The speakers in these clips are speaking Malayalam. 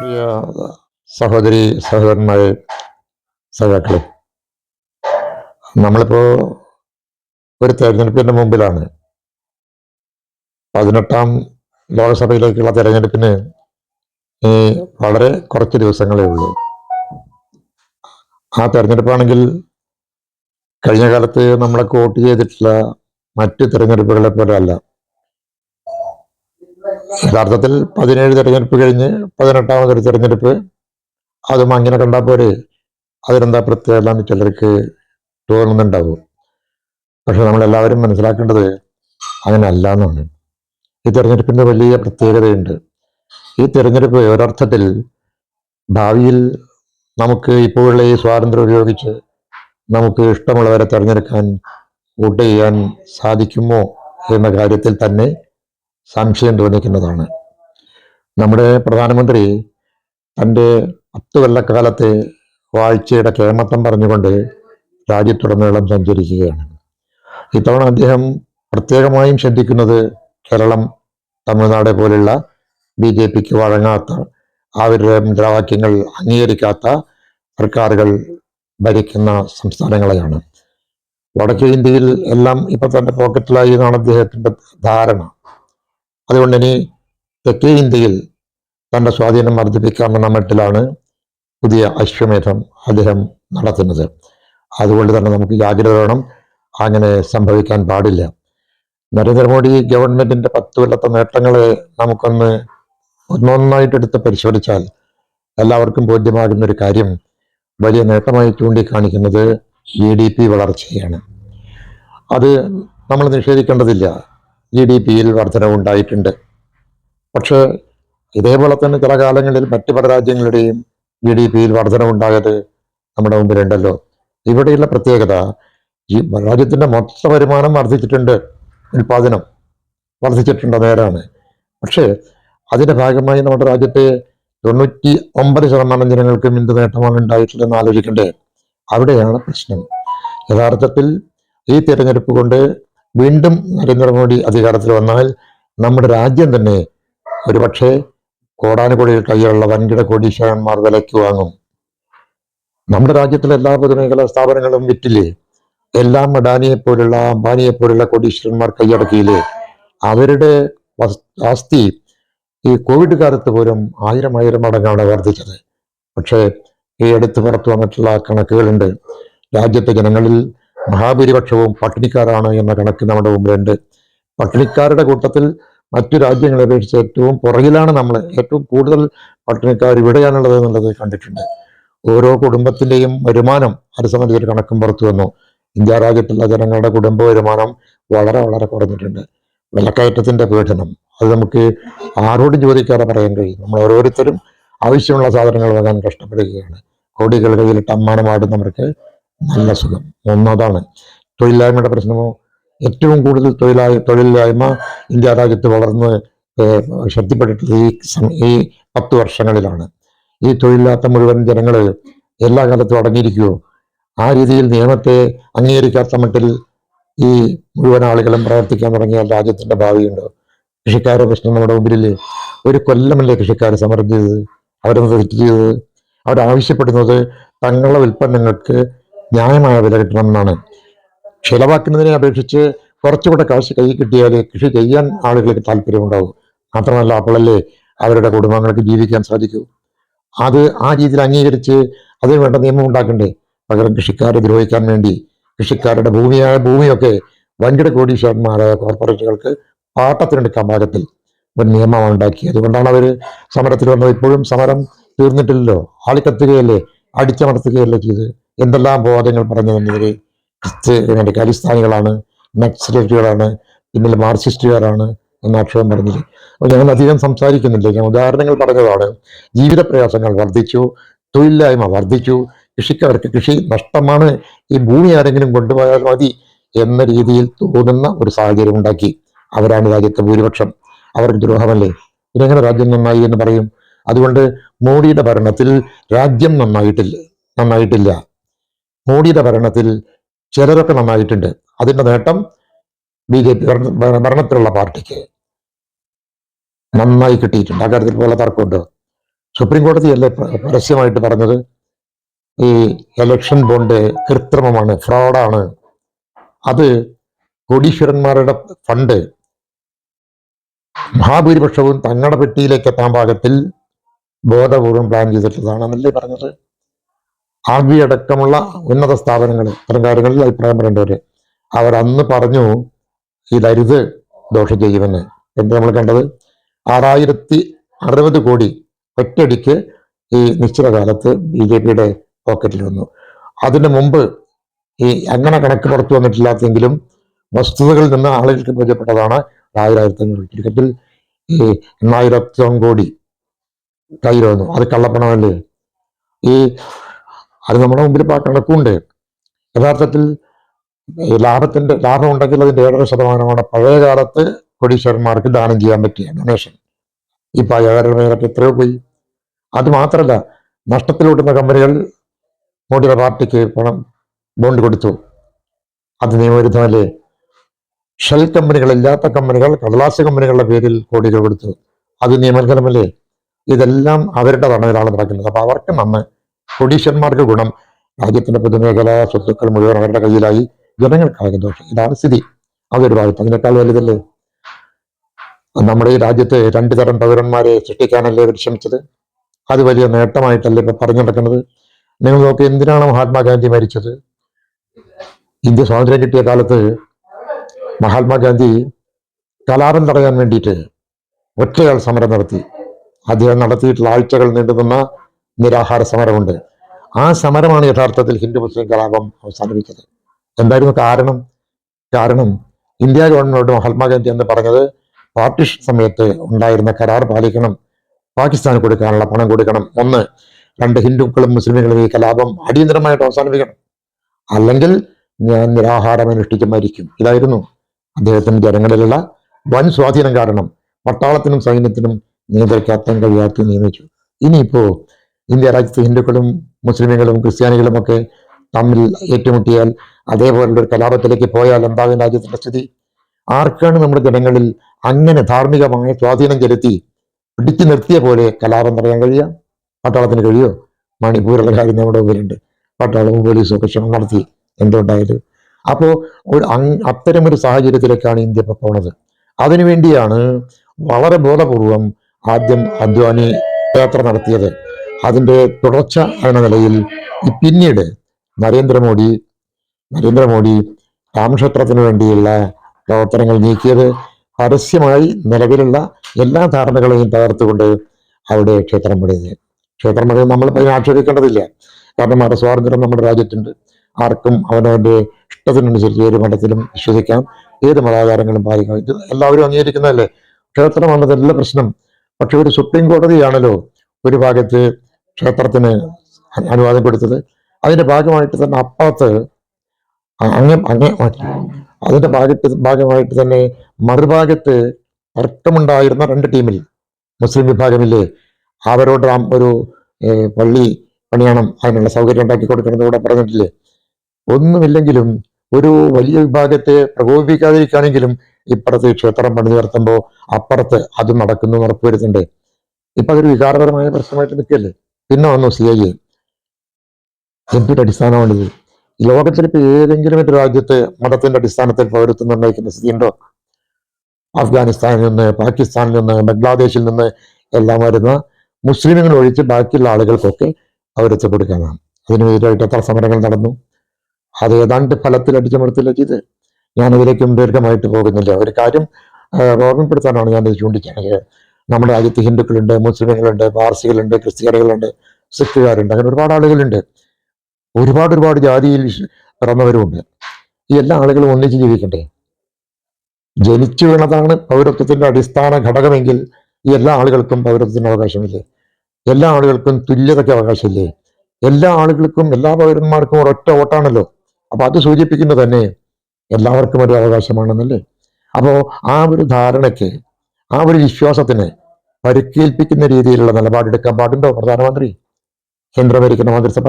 പ്രിയ സഹോദരി സഹോദരന്മാരെ സഖാക്കളെ. നമ്മളിപ്പോ ഒരു തെരഞ്ഞെടുപ്പിന്റെ മുമ്പിലാണ്. പതിനെട്ടാം ലോകസഭയിലേക്കുള്ള തെരഞ്ഞെടുപ്പിന് ഈ വളരെ കുറച്ച് ദിവസങ്ങളേ ഉള്ളൂ. ആ തെരഞ്ഞെടുപ്പാണെങ്കിൽ കഴിഞ്ഞ കാലത്ത് നമ്മളൊക്കെ വോട്ട് ചെയ്തിട്ടുള്ള മറ്റ് തിരഞ്ഞെടുപ്പുകളെ പോലെ അല്ല. യഥാർത്ഥത്തിൽ പതിനേഴ് തെരഞ്ഞെടുപ്പ് കഴിഞ്ഞ് പതിനെട്ടാമതൊരു തെരഞ്ഞെടുപ്പ്. അതും അങ്ങനെ കണ്ടാൽ പോരെ. അതിനെന്താ പ്രത്യേകത ചിലർക്ക് തോന്നുന്നുണ്ടാവും. പക്ഷെ നമ്മളെല്ലാവരും മനസ്സിലാക്കേണ്ടത് അങ്ങനെ അല്ല എന്നാണ്. ഈ തെരഞ്ഞെടുപ്പിന്റെ വലിയ പ്രത്യേകതയുണ്ട്. ഈ തെരഞ്ഞെടുപ്പ് ഒരർത്ഥത്തിൽ ഭാവിയിൽ നമുക്ക് ഇപ്പോഴുള്ള ഈ സ്വാതന്ത്ര്യം ഉപയോഗിച്ച് നമുക്ക് ഇഷ്ടമുള്ളവരെ തെരഞ്ഞെടുക്കാൻ വോട്ട് ചെയ്യാൻ സാധിക്കുമോ എന്ന കാര്യത്തിൽ തന്നെ സംശയം തോന്നിക്കുന്നതാണ്. നമ്മുടെ പ്രധാനമന്ത്രി തന്റെ പത്ത് കൊല്ലക്കാലത്തെ വാഴ്ചയുടെ കേമത്തം പറഞ്ഞുകൊണ്ട് രാജ്യത്തുടനീളം സഞ്ചരിക്കുകയാണ്. ഇത്തവണ അദ്ദേഹം പ്രത്യേകമായും ശ്രദ്ധിക്കുന്നത് കേരളം തമിഴ്നാട് പോലുള്ള ബി ജെ പിക്ക് വഴങ്ങാത്ത അവരുടെ മുദ്രാവാക്യങ്ങൾ അംഗീകരിക്കാത്ത സർക്കാരുകൾ ഭരിക്കുന്ന സംസ്ഥാനങ്ങളെയാണ്. വടക്കേ ഇന്ത്യയിൽ എല്ലാം ഇപ്പൊ തന്റെ പോക്കറ്റിലായി എന്നാണ് അദ്ദേഹത്തിന്റെ ധാരണ. അതുകൊണ്ട് ഇനി തെക്കേ ഇന്ത്യയിൽ തന്റെ സ്വാധീനം വർദ്ധിപ്പിക്കാമെന്ന മട്ടിലാണ് പുതിയ അശ്വമേധം അദ്ദേഹം നടത്തുന്നത്. അതുകൊണ്ട് തന്നെ നമുക്ക് ജാഗ്രത വേണം. അങ്ങനെ സംഭവിക്കാൻ പാടില്ല. നരേന്ദ്രമോദി ഗവൺമെന്റിന്റെ പത്ത് കൊല്ലത്തെ നേട്ടങ്ങളെ നമുക്കൊന്ന് ഒന്നൊന്നായിട്ട് എടുത്ത് പരിശോധിച്ചാൽ എല്ലാവർക്കും ബോധ്യമാകുന്ന ഒരു കാര്യം വലിയ നേട്ടമായി ചൂണ്ടിക്കാണിക്കുന്നത് ജി ഡി പി വളർച്ചയാണ്. അത് നമ്മൾ നിഷേധിക്കേണ്ടതില്ല. ജി ഡി പിയിൽ വർധനവുണ്ടായിട്ടുണ്ട് പക്ഷേ ഇതേപോലെ തന്നെ ചില കാലങ്ങളിൽ മറ്റു പല രാജ്യങ്ങളുടെയും ജി ഡി പിയിൽ വർധനവുണ്ടായത് നമ്മുടെ മുമ്പിലുണ്ടല്ലോ. ഇവിടെയുള്ള പ്രത്യേകത ഈ രാജ്യത്തിന്റെ മൊത്ത വരുമാനം വർദ്ധിച്ചിട്ടുണ്ട് ഉൽപാദനം വർദ്ധിച്ചിട്ടുണ്ട് നേരാണ്. പക്ഷേ അതിന്റെ ഭാഗമായി നമ്മുടെ രാജ്യത്തെ തൊണ്ണൂറ്റി ഒമ്പത് ശതമാനം ജനങ്ങൾക്കും എന്ത് നേട്ടമാണ് ഉണ്ടായിട്ടുള്ളതെന്ന് ആലോചിക്കേണ്ടത് അവിടെയാണ് പ്രശ്നം. യഥാർത്ഥത്തിൽ ഈ തിരഞ്ഞെടുപ്പ് കൊണ്ട് വീണ്ടും നരേന്ദ്രമോദി അധികാരത്തിൽ വന്നാൽ നമ്മുടെ രാജ്യം തന്നെ ഒരുപക്ഷെ കോടാനുകോടികൾ കയ്യിലുള്ള വൻകിട കോടീശ്വരന്മാർ വിലയ്ക്ക് വാങ്ങും. നമ്മുടെ രാജ്യത്തിലെ എല്ലാ പൊതുമേഖലാ സ്ഥാപനങ്ങളും വിറ്റില്ലേ? എല്ലാം അഡാനിയെ പോലുള്ള അംബാനിയെ പോലുള്ള കോടീശ്വരന്മാർ കൈയടക്കിയില്ലേ? അവരുടെ ആസ്തി ഈ കോവിഡ് കാലത്ത് പോലും ആയിരം ആയിരം മടങ്ങാണ് വർദ്ധിച്ചത്. പക്ഷേ ഈ അടുത്ത് പുറത്തു വന്നിട്ടുള്ള കണക്കുകളുണ്ട്. രാജ്യത്തെ ജനങ്ങളിൽ മഹാഭൂരിപക്ഷവും പട്ടിണിക്കാരാണ് എന്ന കണക്ക് നമ്മുടെ മുമ്പിലുണ്ട്. പട്ടിണിക്കാരുടെ കൂട്ടത്തിൽ മറ്റു രാജ്യങ്ങളെ അപേക്ഷിച്ച് ഏറ്റവും പുറകിലാണ് നമ്മൾ ഏറ്റവും കൂടുതൽ പട്ടിണിക്കാർ ഇവിടെയാണുള്ളത് എന്നുള്ളത് കണ്ടിട്ടുണ്ട്. ഓരോ കുടുംബത്തിന്റെയും വരുമാനം അത് സംബന്ധിച്ചൊരു കണക്കും പുറത്തു വന്നു. ഇന്ത്യ രാജ്യത്തുള്ള ജനങ്ങളുടെ കുടുംബ വരുമാനം വളരെ വളരെ കുറഞ്ഞിട്ടുണ്ട്. വിലക്കയറ്റത്തിന്റെ പീഡനം അത് നമുക്ക് ആരോടും ചോദിക്കാതെ പറയാൻ കഴിയും. നമ്മൾ ഓരോരുത്തരും ആവശ്യമുള്ള സാധനങ്ങൾ വാങ്ങാൻ കഷ്ടപ്പെടുകയാണ്. കോടികൾ കയ്യിലിട്ട് അമ്മാനമാടുന്നവർക്ക് നല്ല സുഖം. ഒന്നതാണ് തൊഴിലില്ലായ്മയുടെ പ്രശ്നമോ? ഏറ്റവും കൂടുതൽ തൊഴിലായ തൊഴിലില്ലായ്മ ഇന്ത്യ രാജ്യത്ത് വളർന്ന് ശക്തിപ്പെട്ടിട്ടുള്ളത് ഈ ഈ പത്ത് വർഷങ്ങളിലാണ്. ഈ തൊഴിലില്ലാത്ത മുഴുവൻ ജനങ്ങൾ എല്ലാ കാലത്തും അടങ്ങിയിരിക്കുമോ ആ രീതിയിൽ നിയമത്തെ അംഗീകരിക്കാത്ത മട്ടിൽ ഈ മുഴുവൻ ആളുകളും പ്രവർത്തിക്കാൻ തുടങ്ങിയാൽ രാജ്യത്തിന്റെ ഭാവിയുണ്ട്? കൃഷിക്കാരുടെ പ്രശ്നം നമ്മുടെ മുമ്പിലില്ലേ? ഒരു കൊല്ലമല്ലേ കൃഷിക്കാർ സമരം ചെയ്തത്? അവരെന്ത് തെറ്റ് ചെയ്തത്? അവരാവശ്യപ്പെടുന്നത് തങ്ങളുടെ ഉൽപ്പന്നങ്ങൾക്ക് ന്യായമായ വില കിട്ടണം എന്നാണ് ചിലവാക്കുന്നതിനെ അപേക്ഷിച്ച് കുറച്ചുകൂടെ കാശ് കൈ കിട്ടിയാൽ കൃഷി ചെയ്യാൻ ആളുകൾക്ക് താല്പര്യമുണ്ടാവും. മാത്രമല്ല അപ്പോഴല്ലേ അവരുടെ കുടുംബങ്ങൾക്ക് ജീവിക്കാൻ സാധിക്കൂ. അത് ആ രീതിയിൽ അംഗീകരിച്ച് അതിന് വേണ്ട നിയമം ഉണ്ടാക്കണ്ടേ? പകരം കൃഷിക്കാരെ ദ്രോഹിക്കാൻ വേണ്ടി. കൃഷിക്കാരുടെ ഭൂമിയായ ഭൂമിയൊക്കെ വൻകിട കോടീശ്വരന്മാരായ കോർപ്പറേറ്റുകൾക്ക് പാട്ടത്തിനെടുക്കാൻ പാകത്തിൽ ഒരു നിയമമാണ് ഉണ്ടാക്കി. അതുകൊണ്ടാണ് അവർ സമരത്തിൽ വന്നത്. ഇപ്പോഴും സമരം തീർന്നിട്ടില്ലല്ലോ. ആളിക്കത്തുകയല്ലേ? അടിച്ചമർത്തുകയല്ലേ ചെയ്ത് എന്തെല്ലാം ബോധങ്ങൾ പറഞ്ഞതിനെതിരെ ക്രിസ്ത്യ ഖലിസ്ഥാനികളാണ് നക്സലേറ്റുകളാണ് പിന്നിൽ മാർക്സിസ്റ്റുകാരാണ് എന്ന ആക്ഷേപം പറഞ്ഞില്ലേ? അപ്പോൾ ഞങ്ങൾ അധികം സംസാരിക്കുന്നില്ല. ഞാൻ ഉദാഹരണങ്ങൾ പറഞ്ഞതാണ്. ജീവിത പ്രയാസങ്ങൾ വർദ്ധിച്ചു തൊഴിലില്ലായ്മ വർദ്ധിച്ചു കൃഷിക്കാർക്ക് കൃഷി നഷ്ടമാണ് ഈ ഭൂമി ആരെങ്കിലും കൊണ്ടുപോയാൽ മതി എന്ന രീതിയിൽ തോന്നുന്ന ഒരു സാഹചര്യം ഉണ്ടാക്കി. അവരാണ് രാജ്യത്തെ ഭൂരിപക്ഷം. അവർക്ക് ദ്രോഹമല്ലേ ഇതെങ്ങനെ രാജ്യം നന്നായി എന്ന് പറയും? അതുകൊണ്ട് മോഡിയുടെ ഭരണത്തിൽ രാജ്യം നന്നായിട്ടില്ല നന്നായിട്ടില്ല. മോഡിയുടെ ഭരണത്തിൽ ചിലരൊക്കെ നന്നായിട്ടുണ്ട്. അതിന്റെ നേട്ടം ബി ജെ പി ഭരണത്തിലുള്ള പാർട്ടിക്ക് നന്നായി കിട്ടിയിട്ടുണ്ട്. അക്കാര്യത്തിൽ പോലെ തർക്കമുണ്ട്. സുപ്രീം കോടതിയല്ലേ പരസ്യമായിട്ട് പറഞ്ഞത്? ഈ എലക്ഷൻ ബോണ്ട് കൃത്രിമമാണ് ഫ്രോഡാണ് അത് കോടീശ്വരന്മാരുടെ ഫണ്ട് മഹാഭൂരിപക്ഷവും തങ്ങളുടെ പെട്ടിയിലേക്ക് എത്താൻ പാകത്തിൽ ബോധപൂർവം പ്ലാൻ ചെയ്തിട്ടുള്ളതാണെന്നല്ലേ പറഞ്ഞത്? ആർ ബി അടക്കമുള്ള ഉന്നത സ്ഥാപനങ്ങൾ ഇത്തരം കാര്യങ്ങളിൽ അഭിപ്രായം പറയേണ്ടവര് അവർ അന്ന് പറഞ്ഞു ഇതരുത് ദോഷം ചെയ്യുമെന്ന്. എന്ത് നമ്മൾ കണ്ടത് ആറായിരത്തി അറുപത് കോടി ഒറ്റയടിക്ക് ഈ നിശ്ചിത കാലത്ത് ബി ജെ പിയുടെ പോക്കറ്റിൽ വന്നു. അതിന് മുമ്പ് ഈ അങ്ങനെ കണക്ക് പുറത്തു വന്നിട്ടില്ലാത്തെങ്കിലും വസ്തുതകളിൽ നിന്ന് ആളുകൾക്ക് ബോധ്യപ്പെട്ടതാണ് ആയിരത്തി അഞ്ഞൂറ് ചുരുക്കത്തിൽ ഈ എണ്ണായിരത്തോളം കോടി കയ്യിൽ വന്നു. അത് കള്ളപ്പണമല്ലേ? ഈ അത് നമ്മുടെ മുമ്പിൽ ഇപ്പൊ കണക്കുണ്ട് യഥാർത്ഥത്തിൽ ലാഭത്തിന്റെ ലാഭത്തിന്റെ ലാഭം ഉണ്ടെങ്കിൽ അതിന്റെ ഏഴര ശതമാനമാണ് പഴയ കാലത്ത് കോടീശ്വരന്മാർക്ക് ദാനം ചെയ്യാൻ പറ്റിയ ഡൊണേഷൻ ആ ഏഴര മേലൊക്കെ എത്രയോ പോയി. അത് മാത്രമല്ല നഷ്ടത്തിലോട്ടുന്ന കമ്പനികൾ മോഡിയുടെ പാർട്ടിക്ക് പണം ബോണ്ട് കൊടുത്തു. അത് നിയമവിരുദ്ധമല്ലേ? ഷെൽ കമ്പനികളില്ലാത്ത കമ്പനികൾ കടലാസ് കമ്പനികളുടെ പേരിൽ കോടികൾ കൊടുത്തു. അത് നിയമലംഘനമല്ലേ ഇതെല്ലാം അവരുടെ തടവിലാണ് നടക്കുന്നത്. അപ്പൊ അവർക്ക് നന്ന് കോടീശ്വരന്മാർക്ക് ഗുണം. രാജ്യത്തിന്റെ പൊതുമേഖലാ സ്വത്തുക്കൾ മുഴുവൻ അവരുടെ കയ്യിലായി ജനങ്ങൾക്കാകെ ദോഷം. ഇതാണ് സ്ഥിതി. അതൊരു ഭാഗത്ത് അതിനേക്കാൾ വലുതല്ലേ? നമ്മുടെ ഈ രാജ്യത്തെ രണ്ടു തരം പൗരന്മാരെ സൃഷ്ടിക്കാനല്ലേ ഇവർ ശ്രമിച്ചത്? അത് വലിയ നേട്ടമായിട്ടല്ലേ ഇപ്പൊ പറഞ്ഞു നടക്കുന്നത്? നിങ്ങൾ നോക്കി എന്തിനാണ് മഹാത്മാഗാന്ധി മരിച്ചത്? ഇന്ത്യ സ്വാതന്ത്ര്യം കിട്ടിയ കാലത്ത് മഹാത്മാഗാന്ധി കലാപം തടയാൻ വേണ്ടിയിട്ട് ഒറ്റയാൾ സമരം നടത്തി. അദ്ദേഹം നടത്തിയിട്ടുള്ള ആഴ്ചകൾ നീണ്ടുനിന്ന നിരാഹാര സമരമുണ്ട്. ആ സമരമാണ് യഥാർത്ഥത്തിൽ ഹിന്ദു മുസ്ലിം കലാപം അവസാനിപ്പിച്ചത്. എന്തായിരുന്നു കാരണം? കാരണം ഇന്ത്യ ഗവൺമെന്റോട് മഹാത്മാഗാന്ധി എന്ന് പറഞ്ഞത് പാർട്ടിഷൻ സമയത്ത് ഉണ്ടായിരുന്ന കരാർ പാലിക്കണം പാകിസ്ഥാന് കൊടുക്കാനുള്ള പണം കൊടുക്കണം. ഒന്ന് രണ്ട് ഹിന്ദുക്കളും മുസ്ലിമുകളും ഈ കലാപം അടിയന്തരമായിട്ട് അവസാനിപ്പിക്കണം. അല്ലെങ്കിൽ ഞാൻ നിരാഹാരം അനുഷ്ഠിച്ച് മരിക്കും. ഇതായിരുന്നു അദ്ദേഹത്തിന്റെ ജനങ്ങളിലുള്ള വൻ സ്വാധീനം കാരണം. പട്ടാളത്തിനും സൈന്യത്തിനും നിയന്ത്രിക്കാത്ത കഴിയാത്ത നിയമിച്ചു. ഇനിയിപ്പോ ഇന്ത്യ രാജ്യത്ത് ഹിന്ദുക്കളും മുസ്ലിമുകളും ക്രിസ്ത്യാനികളും ഒക്കെ തമ്മിൽ ഏറ്റുമുട്ടിയാൽ അതേപോലുള്ള ഒരു കലാപത്തിലേക്ക് പോയാൽ എന്താകും രാജ്യത്തിന്റെ സ്ഥിതി? ആർക്കാണ് നമ്മുടെ ജനങ്ങളിൽ അങ്ങനെ ധാർമ്മികമായ സ്വാധീനം ചെലുത്തി പിടിച്ചു നിർത്തിയ പോലെ കലാപം പറയാൻ കഴിയുക? പട്ടാളത്തിന് കഴിയുമോ മണിപ്പൂരുള്ള കാര്യം നമ്മുടെ മുമ്പിലുണ്ട്. പട്ടാളവും പോലീസും ഒക്കെ ശ്രമം നടത്തി എന്തുണ്ടായത് അപ്പോൾ ഒരു അത്തരമൊരു സാഹചര്യത്തിലേക്കാണ് ഇന്ത്യ ഇപ്പോൾ പോണത്. അതിനുവേണ്ടിയാണ് വളരെ ബോധപൂർവം ആദ്യം അദ്വാനി യാത്ര നടത്തിയത്. അതിന്റെ തുടർച്ച എന്ന നിലയിൽ പിന്നീട് നരേന്ദ്രമോദി നരേന്ദ്രമോദി രാമക്ഷേത്രത്തിന് വേണ്ടിയുള്ള പ്രവർത്തനങ്ങൾ നീക്കിയത് പരസ്യമായി നിലവിലുള്ള എല്ലാ ധാരണകളെയും തകർത്തുകൊണ്ട് അവിടെ ക്ഷേത്രം പണിത്. ക്ഷേത്രം പണിത് നമ്മൾ അതിനെ ആക്ഷേപിക്കേണ്ടതില്ല. കാരണം മതസ്വാതന്ത്ര്യം നമ്മുടെ രാജ്യത്തുണ്ട്. ആർക്കും അവനവന്റെ ഇഷ്ടത്തിനനുസരിച്ച് ഏത് മതത്തിലും വിശ്വസിക്കാം. ഏത് മതാചാരങ്ങളും പാലിക്കാം. ഇത് എല്ലാവരും അംഗീകരിക്കുന്നതല്ലേ? ക്ഷേത്രമാണ് നല്ല പ്രശ്നം. പക്ഷെ ഒരു സുപ്രീം കോടതിയാണല്ലോ ഒരു ഭാഗത്ത് ക്ഷേത്രത്തിന് അനുവാദം കൊടുത്തത് അതിന്റെ ഭാഗമായിട്ട് തന്നെ അപ്പുറത്ത് അ- അങ്ങേ മാറ്റി. അതിന്റെ ഭാഗത്ത് ഭാഗമായിട്ട് തന്നെ മറുഭാഗത്ത് തർക്കമുണ്ടായിരുന്ന രണ്ട് ടീമിൽ മുസ്ലിം വിഭാഗമില്ലേ അവരോട് ഒരു പള്ളി പണിയണം അതിനുള്ള സൗകര്യം ഉണ്ടാക്കി കൊടുക്കണമെന്ന് കൂടെ പറഞ്ഞിട്ടില്ലേ? ഒന്നുമില്ലെങ്കിലും ഒരു വലിയ വിഭാഗത്തെ പ്രകോപിപ്പിക്കാതിരിക്കുകയാണെങ്കിലും ഇപ്പുറത്ത് ക്ഷേത്രം പണി ഉയർത്തുമ്പോൾ അപ്പുറത്ത് അത് നടക്കുന്നു ഉറപ്പുവരുത്തുന്നുണ്ട് ഇപ്പൊ അതൊരു വികാരപരമായ പ്രശ്നമായിട്ട് നിൽക്കല്ലേ പിന്നെ വന്നു സി ഐ എ പിയുടെ അടിസ്ഥാനമാണിത് ലോകത്തിൽ ഏതെങ്കിലും ഒരു രാജ്യത്തെ മതത്തിന്റെ അടിസ്ഥാനത്തിൽ പൗരത്വം നിർണയിക്കുന്ന സ്ഥിതിയുണ്ടോ അഫ്ഗാനിസ്ഥാനിൽ നിന്ന് പാകിസ്ഥാനിൽ നിന്ന് ബംഗ്ലാദേശിൽ നിന്ന് എല്ലാം വരുന്ന മുസ്ലിമുകൾ ഒഴിച്ച് ബാക്കിയുള്ള ആളുകൾക്കൊക്കെ പൗരത്വം കൊടുക്കാനാണ് അതിനെതിരായിട്ട് എത്ര സമരങ്ങൾ നടന്നു? അത് ഏതാണ്ട് ഫലത്തിൽ അടിച്ചമർത്തില്ല ചെയ്ത്? ഞാനതിലേക്കും ദീർഘമായിട്ട് പോകുന്നില്ല. ഒരു കാര്യം ഓർമ്മപ്പെടുത്താനാണ് ഞാൻ ചൂണ്ടിക്കാണത് നമ്മുടെ രാജ്യത്ത് ഹിന്ദുക്കളുണ്ട് മുസ്ലിമുകളുണ്ട് പാർസികളുണ്ട് ക്രിസ്ത്യാനികളുണ്ട് സിഖുകാരുണ്ട് അങ്ങനെ ഒരുപാട് ആളുകളുണ്ട്. ഒരുപാട് ഒരുപാട് ജാതിയിൽ പിറന്നവരുമുണ്ട്. ഈ എല്ലാ ആളുകളും ഒന്നിച്ച് ജീവിക്കണ്ടേ? ജനിച്ചു വീണതാണ് പൗരത്വത്തിന്റെ അടിസ്ഥാന ഘടകമെങ്കിൽ ഈ എല്ലാ ആളുകൾക്കും പൗരത്വത്തിന് അവകാശമില്ലേ? എല്ലാ ആളുകൾക്കും തുല്യതയ്ക്ക് അവകാശമില്ലേ? എല്ലാ ആളുകൾക്കും എല്ലാ പൗരന്മാർക്കും ഒരൊറ്റ വോട്ടാണല്ലോ. അപ്പൊ അത് സൂചിപ്പിക്കുന്നത് തന്നെ എല്ലാവർക്കും ഒരു അവകാശമാണെന്നല്ലേ? അപ്പോ ആ ഒരു ധാരണയ്ക്ക് ആ ഒരു വിശ്വാസത്തിന് പരിക്കേൽപ്പിക്കുന്ന രീതിയിലുള്ള നിലപാടെടുക്കാൻ പാടുണ്ടോ? പ്രധാനമന്ത്രി. കേന്ദ്ര ഭരിക്കുന്ന മന്ത്രിസഭ.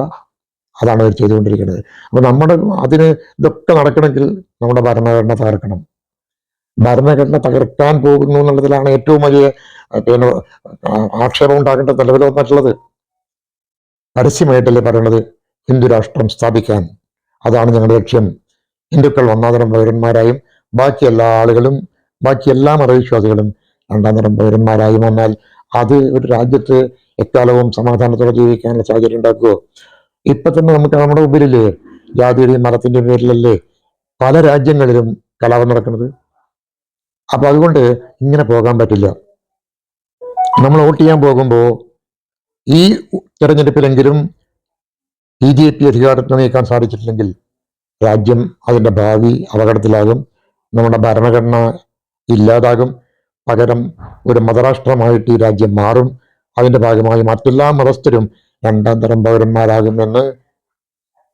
അതാണ് അവർ ചെയ്തുകൊണ്ടിരിക്കുന്നത്. അപ്പൊ നമ്മുടെ അതിന് ഇതൊക്കെ നടക്കണമെങ്കിൽ നമ്മുടെ ഭരണഘടന തകർക്കണം. ഭരണഘടന തകർക്കാൻ പോകുന്നു എന്നുള്ളതിലാണ് ഏറ്റവും വലിയ പിന്നെ ആക്ഷേപം ഉണ്ടാകേണ്ട നിലവിൽ വന്നിട്ടുള്ളത്. പരസ്യമായിട്ടല്ലേ പറയണത്? ഹിന്ദു രാഷ്ട്രം സ്ഥാപിക്കാൻ. അതാണ് ഞങ്ങളുടെ ലക്ഷ്യം. ഹിന്ദുക്കൾ ഒന്നാതരം പൗരന്മാരായും ബാക്കി എല്ലാ ആളുകളും ബാക്കി എല്ലാ മതവിശ്വാസികളും രണ്ടാം തരം പൗരന്മാരായി വന്നാൽ അത് ഒരു രാജ്യത്ത് എക്കാലവും സമാധാനത്തോടെ ജീവിക്കാനുള്ള സാഹചര്യം ഉണ്ടാക്കുമോ ഇപ്പൊ തന്നെ നമുക്ക് നമ്മുടെ മുമ്പിലില്ലേ? ജാതിയുടെയും മതത്തിന്റെയും പേരിലല്ലേ പല രാജ്യങ്ങളിലും കലാപം നടക്കുന്നത്? അപ്പൊ അതുകൊണ്ട് ഇങ്ങനെ പോകാൻ പറ്റില്ല. നമ്മൾ വോട്ട് ചെയ്യാൻ പോകുമ്പോൾ ഈ തെരഞ്ഞെടുപ്പിലെങ്കിലും ബി ജെ പി അധികാരത്തിൽ നീക്കാൻ സാധിച്ചിട്ടില്ലെങ്കിൽ രാജ്യം അതിന്റെ ഭാവി അപകടത്തിലാകും. നമ്മുടെ ഭരണഘടന ഇല്ലാതാകും. പകരം ഒരു മതരാഷ്ട്രമായിട്ട് ഈ രാജ്യം മാറും. അതിന്റെ ഭാഗമായി മറ്റെല്ലാ മതസ്ഥരും രണ്ടാം തരം പൗരന്മാരാകുമെന്ന്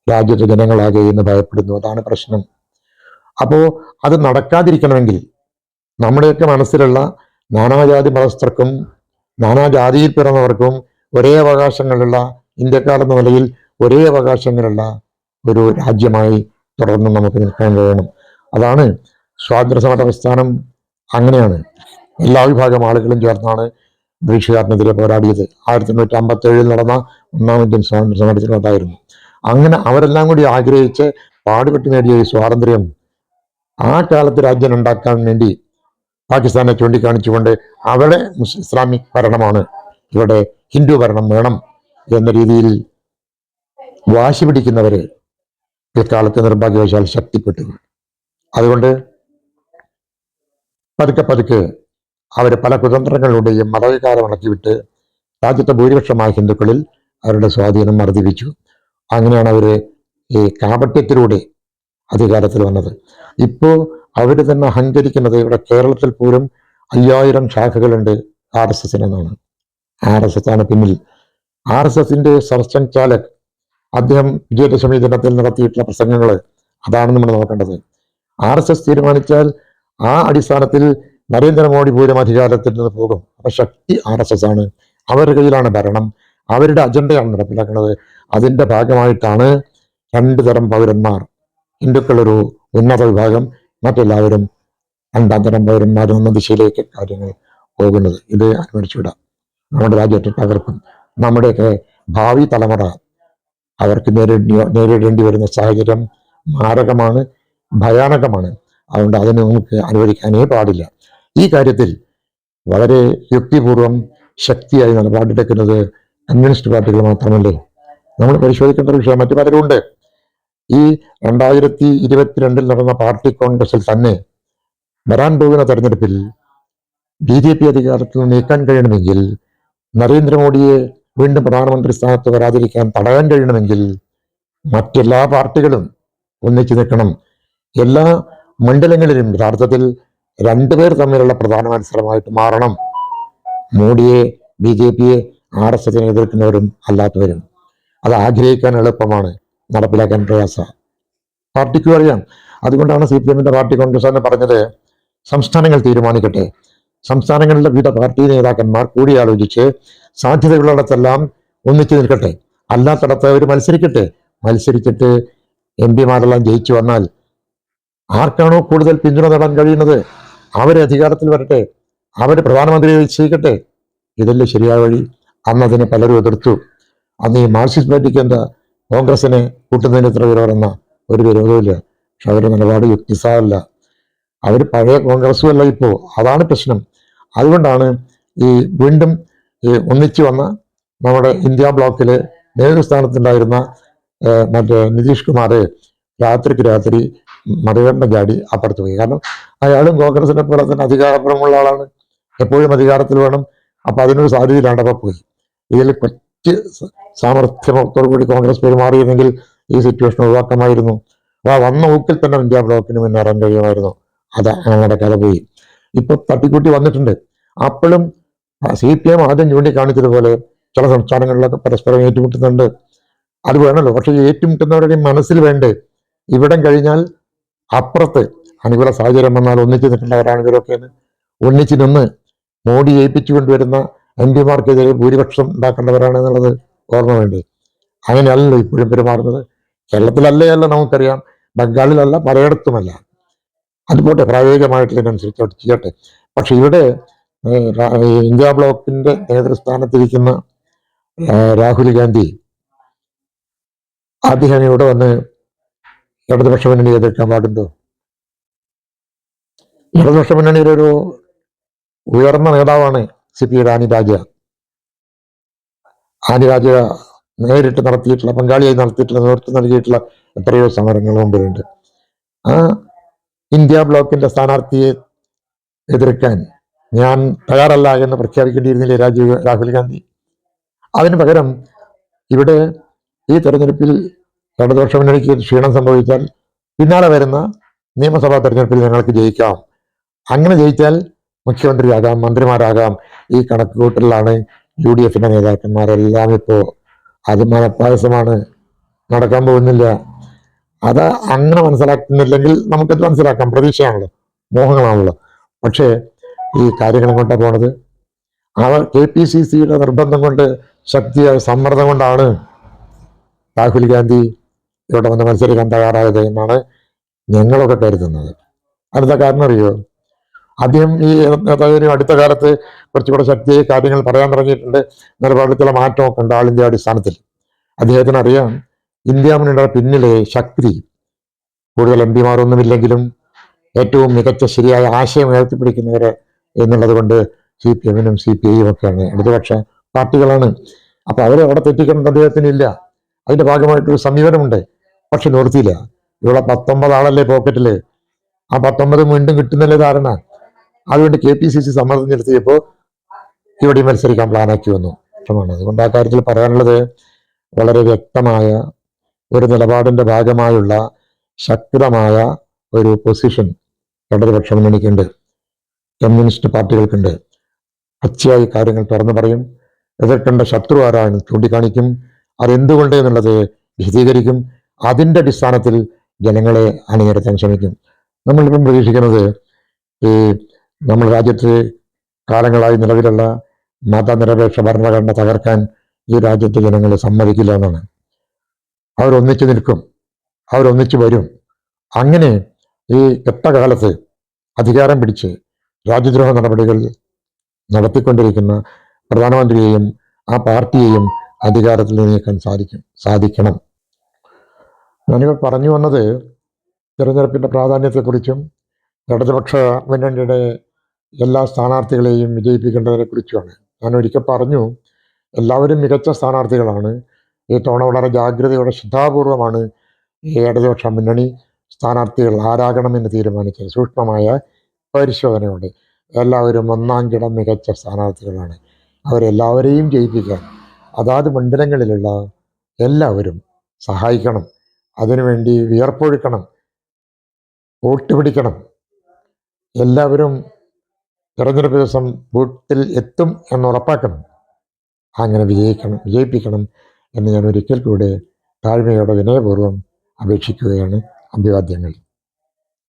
രാജ്യത്തെ ജനങ്ങളാകെ എന്ന് ഭയപ്പെടുന്നു. അതാണ് പ്രശ്നം. അപ്പോ അത് നടക്കാതിരിക്കണമെങ്കിൽ നമ്മുടെയൊക്കെ മനസ്സിലുള്ള നാനാജാതി മതസ്ഥർക്കും നാനാജാതിയിൽ പിറന്നവർക്കും ഒരേ അവകാശങ്ങളുള്ള ഇന്ത്യക്കാരെന്ന നിലയിൽ ഒരേ അവകാശങ്ങളുള്ള ഒരു രാജ്യമായി തുടർന്ന് നമുക്ക് നിൽക്കാൻ കഴിയണം. അതാണ് സ്വാതന്ത്ര്യ സമര പ്രസ്ഥാനം അങ്ങനെയാണ്. എല്ലാ വിഭാഗം ആളുകളും ചേർന്നാണ് ബ്രിട്ടീഷുകാരനെതിരെ പോരാടിയത്. ആയിരത്തി എണ്ണൂറ്റി അമ്പത്തി ഏഴിൽ നടന്ന ഒന്നാം ഇന്ത്യൻ സ്വാതന്ത്ര്യ സമരത്തിൽ ഉണ്ടായിരുന്നു. അങ്ങനെ അവരെല്ലാം കൂടി ആഗ്രഹിച്ച് പാടുപെട്ട് നേടിയ ഈ സ്വാതന്ത്ര്യം ആ കാലത്ത് രാജ്യം ഉണ്ടാക്കാൻ വേണ്ടി പാകിസ്ഥാനെ ചൂണ്ടിക്കാണിച്ചുകൊണ്ട് അവിടെ ഇസ്ലാമിക് ഭരണമാണ്. ഇവിടെ ഹിന്ദു ഭരണം വേണം എന്ന രീതിയിൽ വാശി പിടിക്കുന്നവര് പിൽക്കാലത്ത് നിർഭാഗ്യവശാൽ ശക്തിപ്പെട്ടു. അതുകൊണ്ട് പതുക്കെ പതുക്കെ അവർ പല കുതന്ത്രങ്ങളിലൂടെയും മതവികാരം ഇളക്കിവിട്ട് രാജ്യത്തെ ഭൂരിപക്ഷമായ ഹിന്ദുക്കളിൽ അവരുടെ സ്വാധീനം വർദ്ധിപ്പിച്ചു അങ്ങനെയാണ് അവർ ഈ കാപട്യത്തിലൂടെ അധികാരത്തിൽ വന്നത്. ഇപ്പോ അവർ തന്നെ അഹങ്കരിക്കുന്നത് ഇവിടെ കേരളത്തിൽ പോലും അയ്യായിരം ശാഖകളുണ്ട് ആർ എസ് എസിനെന്നാണ് ആർ എസ് എസ് ആണ് പിന്നിൽ. ആർ എസ് എസിന്റെ സർസ്റ്റൻ ചാലക് അദ്ദേഹം വിജയദശമി ദിനത്തിൽ നടത്തിയിട്ടുള്ള പ്രസംഗങ്ങൾ അതാണ് നമ്മൾ നോക്കേണ്ടത്. ആർ എസ് എസ് തീരുമാനിച്ചാൽ ആ അടിസ്ഥാനത്തിൽ നരേന്ദ്രമോദി പോലും അധികാരത്തിൽ നിന്ന് പോകും അപ്പൊ ശക്തി ആർ എസ് എസ് ആണ്. അവരുടെ കയ്യിലാണ് ഭരണം. അവരുടെ അജണ്ടയാണ് നടപ്പിലാക്കുന്നത്. അതിന്റെ ഭാഗമായിട്ടാണ് രണ്ടു തരം പൗരന്മാർ. ഹിന്ദുക്കളൊരു ഉന്നത വിഭാഗം മറ്റെല്ലാവരും രണ്ടാം തരം പൗരന്മാർ എന്ന ദിശയിലേക്ക് കാര്യങ്ങൾ പോകുന്നത്. ഇത് അനുവദിച്ചുവിടാം. നമ്മുടെ രാജ്യത്തെ തകർക്കും. നമ്മുടെയൊക്കെ ഭാവി തലമുറ അവർക്ക് നേരിടേണ്ടി നേരിടേണ്ടി വരുന്ന സാഹചര്യം മാരകമാണ് ഭയാനകമാണ്. അതുകൊണ്ട് അതിനെ നമുക്ക് അനുവദിക്കാനേ പാടില്ല. ഈ കാര്യത്തിൽ വളരെ യുക്തിപൂർവം ശക്തിയായി നിലപാടെടുക്കുന്നത് കമ്മ്യൂണിസ്റ്റ് പാർട്ടികൾ മാത്രമല്ലേ? നമ്മൾ പരിശോധിക്കേണ്ട ഒരു വിഷയം മറ്റു പലരും ഉണ്ട് ഈ രണ്ടായിരത്തി ഇരുപത്തിരണ്ടിൽ നടന്ന പാർട്ടി കോൺഗ്രസിൽ തന്നെ വരാൻ പോകുന്ന തെരഞ്ഞെടുപ്പിൽ ബി ജെ പി അധികാരത്തിൽ നീക്കാൻ കഴിയണമെങ്കിൽ നരേന്ദ്രമോദിയെ വീണ്ടും പ്രധാനമന്ത്രി സ്ഥാനത്ത് വരാതിരിക്കാൻ തടയാൻ കഴിയണമെങ്കിൽ മറ്റെല്ലാ പാർട്ടികളും ഒന്നിച്ചു നിൽക്കണം. എല്ലാ മണ്ഡലങ്ങളിലും യഥാർത്ഥത്തിൽ രണ്ടുപേർ തമ്മിലുള്ള പ്രധാന മത്സരമായിട്ട് മാറണം. മോഡിയെ ബി ജെ പിയെ ആർ എസ് എസിനെ എതിർക്കുന്നവരും അല്ലാത്തവരും. അത് ആഗ്രഹിക്കാൻ എളുപ്പമാണ് നടപ്പിലാക്കാൻ പ്രയാസമാണ് പാർട്ടിക്കും അറിയാം. അതുകൊണ്ടാണ് സി പി എമ്മിന്റെ പാർട്ടി കോൺഗ്രസ് എന്ന് പറഞ്ഞത് സംസ്ഥാനങ്ങൾ തീരുമാനിക്കട്ടെ. സംസ്ഥാനങ്ങളിലെ വിവിധ പാർട്ടി നേതാക്കന്മാർ കൂടിയാലോചിച്ച് സാധ്യതയുള്ളിടത്തെല്ലാം ഒന്നിച്ചു നിൽക്കട്ടെ. അല്ലാത്തിടത്ത് അവർ മത്സരിക്കട്ടെ. മത്സരിച്ചിട്ട് എം പിമാരെല്ലാം ജയിച്ചു വന്നാൽ ആർക്കാണോ കൂടുതൽ പിന്തുണ നേടാൻ കഴിയുന്നത്? അവരെ അധികാരത്തിൽ വരട്ടെ അവർ പ്രധാനമന്ത്രിയെ ചെയ്യിക്കട്ടെ ഇതല്ലേ ശരിയായ വഴി? അന്ന് അതിനെ പലരും എതിർത്തു. അന്ന് ഈ മാർക്സിസ്റ്റ് പാർട്ടിക്ക് എന്താ? കോൺഗ്രസിനെ കൂട്ടുന്നതിന് ഇത്ര വിരോധമെന്ന ഒരു വിരോധമില്ല പക്ഷെ അവരുടെ നിലപാട് യുക്തിസാരല്ല അവർ പഴയ കോൺഗ്രസും അല്ല ഇപ്പോൾ അതാണ് പ്രശ്നം. അതുകൊണ്ടാണ് ഈ വീണ്ടും ഈ ഒന്നിച്ചു വന്ന നമ്മുടെ ഇന്ത്യ ബ്ലോക്കിൽ നേതൃസ്ഥാനത്തുണ്ടായിരുന്ന മറ്റേ നിതീഷ് കുമാർ രാത്രിക്ക് രാത്രി മറുകണ്ഠ ചാടി അപ്പുറത്ത് പോയി. കാരണം അയാളും കോൺഗ്രസിനെ പോലെ തന്നെ അധികാരപ്രമുള്ള ആളാണ്. എപ്പോഴും അധികാരത്തിൽ വേണം. അപ്പൊ അതിനൊരു സാധ്യതയിലാണ് അപ്പം പോയി. ഇതിൽ കുറച്ച് സ- സാമർഥ്യത്തോടു കൂടി കോൺഗ്രസ് പെരുമാറിയിരുന്നെങ്കിൽ ഈ സിറ്റുവേഷൻ ഒഴിവാക്കമായിരുന്നു. ആ വന്ന ഊക്കിൽ തന്നെ ഇന്ത്യ ബ്ലോക്കിന് മുന്നേറാൻ കഴിയുമായിരുന്നു. അത് കഥ പോയി. ഇപ്പൊ തട്ടിക്കൂട്ടി വന്നിട്ടുണ്ട്. അപ്പോഴും സി പി എം ആദ്യം ചൂണ്ടിക്കാണിച്ചതുപോലെ ചില സംസ്ഥാനങ്ങളിലൊക്കെ പരസ്പരം ഏറ്റുമുട്ടുന്നുണ്ട്. അത് വേണമല്ലോ. പക്ഷെ ഏറ്റുമുട്ടുന്നവരുടെയും ഏറ്റുമുട്ടുന്നവരുടെ മനസ്സിൽ വേണ്ടേ? ഇവിടം കഴിഞ്ഞാൽ അപ്പുറത്ത് അനുകൂല സാഹചര്യം വന്നാൽ ഒന്നിച്ചു നിൽക്കേണ്ടവരാണ് ഇവരൊക്കെ എന്ന് ഒന്നിച്ചു നിന്ന് മോഡി ഏൽപ്പിച്ചു കൊണ്ടുവരുന്ന എം പിമാർക്കെതിരെ ഭൂരിപക്ഷം ഉണ്ടാക്കേണ്ടവരാണ് എന്നുള്ളത് ഓർമ്മ വേണ്ടത് അങ്ങനെയല്ലല്ലോ ഇപ്പോഴും പെരുമാറുന്നത്. കേരളത്തിലല്ലേ അല്ല നമുക്കറിയാം. ബംഗാളിലല്ല പലയിടത്തുമല്ല അതുപോട്ടെ പ്രായോഗികമായിട്ട് അവിടെ ചെയ്യട്ടെ. പക്ഷെ ഇവിടെ ഇന്ത്യ ബ്ലോക്കിന്റെ നേതൃസ്ഥാനത്തിരിക്കുന്ന രാഹുൽ ഗാന്ധി അദ്ദേഹം ഇവിടെ വന്ന് ഇടതുപക്ഷ മുന്നണി എതിർക്കാൻ പാടുണ്ടോ? ഇടതുപക്ഷ മുന്നണിയിലൊരു ഉയർന്ന നേതാവാണ് സി പി റാണി രാജ. ആനി രാജ നേരിട്ട് നടത്തിയിട്ടുള്ള പങ്കാളിയായി നടത്തിയിട്ടുള്ള നേതൃത്വം നൽകിയിട്ടുള്ള എത്രയോ സമരങ്ങൾ മുമ്പിലുണ്ട്. ആ ഇന്ത്യ ബ്ലോക്കിന്റെ സ്ഥാനാർത്ഥിയെ എതിർക്കാൻ ഞാൻ തയ്യാറല്ല എന്ന് പ്രഖ്യാപിക്കേണ്ടിയിരുന്നില്ലേ രാജീവ് രാഹുൽ ഗാന്ധി? അതിന് പകരം ഇവിടെ ഈ തെരഞ്ഞെടുപ്പിൽ ഇടതുപക്ഷ മുന്നണിക്ക് ക്ഷീണം സംഭവിച്ചാൽ പിന്നാലെ വരുന്ന നിയമസഭാ തെരഞ്ഞെടുപ്പിൽ ഞങ്ങൾക്ക് ജയിക്കാം. അങ്ങനെ ജയിച്ചാൽ മുഖ്യമന്ത്രിയാകാം മന്ത്രിമാരാകാം. ഈ കണക്കുകൂട്ടലിലാണ് യു ഡി എഫിന്റെ നേതാക്കന്മാരെല്ലാം ഇപ്പോ അത് മനപ്പായസമാണ് നടക്കാൻ പോകുന്നില്ല. അത് അങ്ങനെ മനസ്സിലാക്കുന്നില്ലെങ്കിൽ നമുക്കത് മനസ്സിലാക്കാം. പ്രതീക്ഷയാണല്ലോ മോഹങ്ങളാണല്ലോ. പക്ഷേ ഈ കാര്യങ്ങൾ കൊണ്ടാണ് പോണത്. അവർ കെ പി സി സിയുടെ നിർബന്ധം കൊണ്ട് ശക്തിയായ സമ്മർദ്ദം കൊണ്ടാണ് രാഹുൽ ഗാന്ധി ഇവിടെ വന്ന് മത്സരിക്കാൻ തയ്യാറായത് എന്നാണ് ഞങ്ങളൊക്കെ കരുതുന്നത്. അടുത്ത കാരണം അറിയോ? ആദ്യം ഈ നേതാവിനും അടുത്ത കാലത്ത് കുറച്ചുകൂടെ ശക്തിയായി കാര്യങ്ങൾ പറയാൻ തുടങ്ങിയിട്ടുണ്ട്. നിലപാടിൽ ചില മാറ്റമൊക്കെ ഉണ്ട് ആളിന്റെ അടിസ്ഥാനത്തിൽ. അദ്ദേഹത്തിന് അറിയാം ഇന്ത്യ മുന്നണിയുടെ പിന്നിലെ ശക്തി കൂടുതൽ എം പിമാരൊന്നുമില്ലെങ്കിലും ഏറ്റവും മികച്ച ശരിയായ ആശയം ഉയർത്തിപ്പിടിക്കുന്നവര് എന്നുള്ളത് കൊണ്ട് സി പി എമ്മിനും സി പി ഐയും ഒക്കെയാണ്. ഇടതുപക്ഷ പാർട്ടികളാണ്. അപ്പോൾ അവരെ അവിടെ തെറ്റിക്കേണ്ടത് അദ്ദേഹത്തിന് ഇല്ല. അതിന്റെ ഭാഗമായിട്ടൊരു സമീപനമുണ്ട്. പക്ഷെ നിർത്തിയില്ല. ഇവിടെ പത്തൊമ്പത് ആളല്ലേ പോക്കറ്റിൽ. ആ പത്തൊമ്പത് വീണ്ടും കിട്ടുന്നല്ലേ ധാരണ? അതുകൊണ്ട് കെ പി സി സി സമ്മർദ്ദം ചെലുത്തിയപ്പോൾ ഇവിടെ മത്സരിക്കാൻ പ്ലാനാക്കി വന്നു. ഇഷ്ടമാണ് അതുകൊണ്ട് ആ കാര്യത്തിൽ പറയാനുള്ളത് വളരെ വ്യക്തമായ ഒരു നിലപാടിന്റെ ഭാഗമായുള്ള ശക്തമായ ഒരു പൊസിഷൻ ഇടതുപക്ഷ മുന്നണിക്കുണ്ട് കമ്മ്യൂണിസ്റ്റ് പാർട്ടികൾക്കുണ്ട്. പച്ചയായി കാര്യങ്ങൾ തുറന്നു പറയും. എതിർക്കേണ്ട ശത്രു ആരാണ് ചൂണ്ടിക്കാണിക്കും. അതെന്തുകൊണ്ട് എന്നുള്ളത് വിശദീകരിക്കും. അതിന്റെ അടിസ്ഥാനത്തിൽ ജനങ്ങളെ അണിനിരത്താൻ ശ്രമിക്കും. നമ്മളിപ്പം പ്രതീക്ഷിക്കുന്നത് ഈ നമ്മുടെ രാജ്യത്ത് കാലങ്ങളായി നിലവിലുള്ള മതനിരപേക്ഷ ഭരണഘടന തകർക്കാൻ ഈ രാജ്യത്തെ ജനങ്ങൾ സമ്മതിക്കില്ല എന്നാണ്. അവരൊന്നിച്ചു നിൽക്കും അവരൊന്നിച്ചു വരും. അങ്ങനെ ഈ കെട്ടകാലത്ത് അധികാരം പിടിച്ച് രാജ്യദ്രോഹ നടപടികൾ നടത്തിക്കൊണ്ടിരിക്കുന്ന പ്രധാനമന്ത്രിയെയും ആ പാർട്ടിയെയും അധികാരത്തിൽ നീക്കാൻ സാധിക്കും സാധിക്കണം. ഞാനിപ്പോൾ പറഞ്ഞു വന്നത് തിരഞ്ഞെടുപ്പിന്റെ പ്രാധാന്യത്തെക്കുറിച്ചും ഇടതുപക്ഷ മുന്നണിയുടെ എല്ലാ സ്ഥാനാർത്ഥികളെയും വിജയിപ്പിക്കേണ്ടതിനെ കുറിച്ചുമാണ് ഞാൻ ഒരിക്കൽ പറഞ്ഞു എല്ലാവരും മികച്ച സ്ഥാനാർത്ഥികളാണ്. ഈ തവണ വളരെ ജാഗ്രതയോടെ ശ്രദ്ധാപൂർവമാണ് ഈ ഇടതുപക്ഷ മുന്നണി സ്ഥാനാർത്ഥികൾ ആരാകണമെന്ന് തീരുമാനിച്ചത്. സൂക്ഷ്മമായ പരിശോധനയുണ്ട്. എല്ലാവരും ഒന്നാം കിടം മികച്ച സ്ഥാനാർത്ഥികളാണ്. അവരെല്ലാവരെയും ജയിപ്പിക്കാൻ അതാത് മണ്ഡലങ്ങളിലുള്ള എല്ലാവരും സഹായിക്കണം. അതിനുവേണ്ടി വിയർപ്പൊഴുക്കണം. വോട്ട് പിടിക്കണം. എല്ലാവരും തെരഞ്ഞെടുപ്പ് ദിവസം വീട്ടിൽ എത്തും എന്ന് ഉറപ്പാക്കണം. അങ്ങനെ വിജയിക്കണം വിജയിപ്പിക്കണം എന്ന് ഞാൻ ഒരിക്കൽ കൂടെ താഴ്മയോടെ വിനയപൂർവം അപേക്ഷിക്കുകയാണ്. അഭിവാദ്യങ്ങൾ.